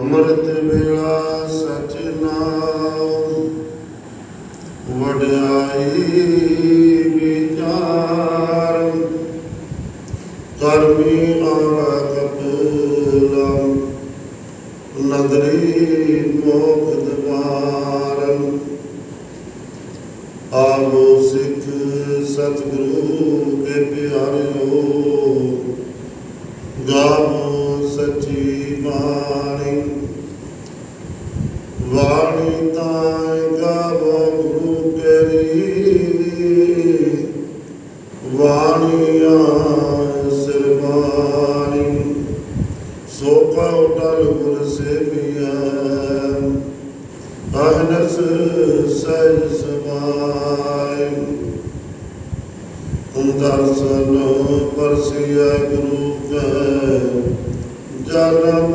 ਅੰਮ੍ਰਿਤ ਵੇਲਾ ਸਚ ਨਾਮ ਵਡਿਆਈ ਵਿਚਾਰ। ਕਰਮੀ ਆਵਾ ਕਪਲਮ ਨਦਰੀ ਮੋਖ ਦਵਾਰੰ ਆਵੋ ਸਿੱਖ ਸਤਿਗੁਰੂ ਕੇ ਪਿਆਰਿਓ ਗਾਵੋ ਸੱਚੀ ਬਾਣੀ ਵਾਣੀ ਤਾਂ ਗਾਵੋ ਗੁਰੂ ਵਾਣੀਆਂ ਸਿਰਬਾਣੀ ਸੋ ਕਉ ਗੁਰ ਸੇਵੀਐ। ਅਹਨਸ ਸਹਿਜ ਸਮਾਇ ਦਰਸ਼ਨ ਪਰਸਿਆ ਗੁਰੂ ਕੈ। ਜਨਮ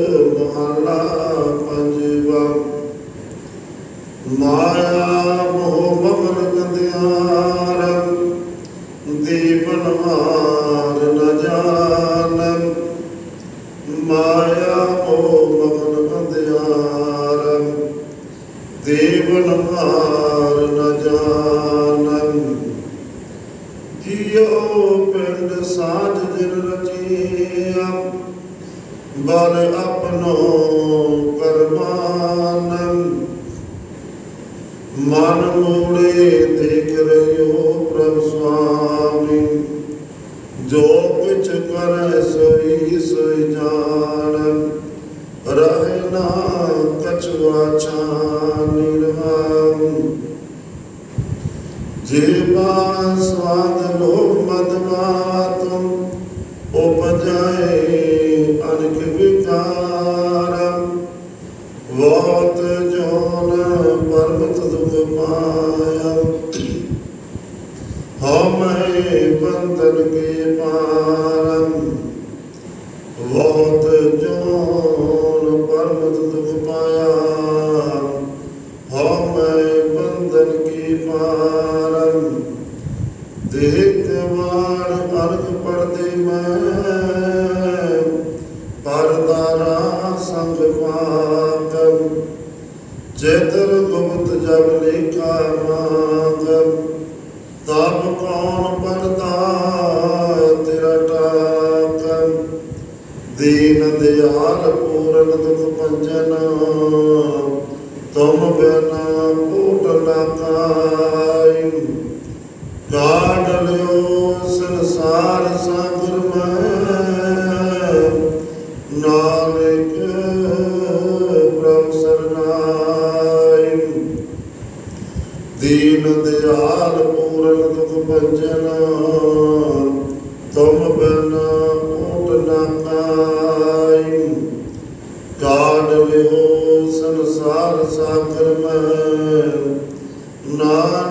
ਮਗਨ ਗੰਧਿਆਰ ਦੀਪਨ ਹਾਰ ਨ ਜਾਣਨ ਜਿਉ ਪਿੰਡ ਸਾਜ ਜਿਨ ਰਚੀਆ ਬਲ ਆਪਨੋ ਕਰਮਾਨੰ ਮਨ ਮੋੜੇ ਦੇਖ ਰਿਓ ਪ੍ਰਭ ਸੁਆਮੀ ਜੋ ਕੁਛ ਕਰੈ ਸੋਈ ਸੋਈ ਜਾਣ ਰਹੇ ਨਾ ਕਛੁਆ ਛਾਨਿ ਰਹਾਉ ਜੀਵਾ ਸਵਾਦ ਲੋ ਮਦਮਾਤਮ ਉਪਜਾਏ ਅਨਕ ਵਿਕਾਰ। ਬਹੁਤ ਜੋਨ ਪਰਮਤ ਦੁਖ ਪਾਇਆ। ਹਮੇ ਬੰਧਨ ਕੇ ਪਾਰਮ ਪਾਰਮ ਦੇਖ ਵਾਰ ਅਰਗ ਪੜਦੇ ਮੈਂ। ਪਰਦਾਰਾ ਸੰਗ ਪਾਕਮ ਚੇਤਰ ਗੁਪਤ ਜਬ ਲੇਖਾ ਮਾਗਮ ਤਬ ਕੌਣ ਪਰਦਾ ਤੇਰਾ ਟਾਕਮ ਦੀਨ ਦਿਆਲ ਪੂਰਨ ਦੁਖ ਪੰਜਨ ਤੁਮ ਬਿਨਾ ਕਾਢ ਲਿਓ ਸੰਸਾਰ ਸਾਗਰ ਮੈਂ ਨਾਨਕ ਪ੍ਰਭ ਸਰਨਾਈ ਦੀਨ ਦਿਆਲ ਪੂਰਨ ਦੁਖ ਭੰਜਨਾ। ਤੁਮ ਬਿਨਾ ਓਟ ਨਾ ਕਾਈ ਕਾਢ ਲਿਓ ਸੰਸਾਰ ਸਾਗਰ ਮੈਂ ਨਾਨਕ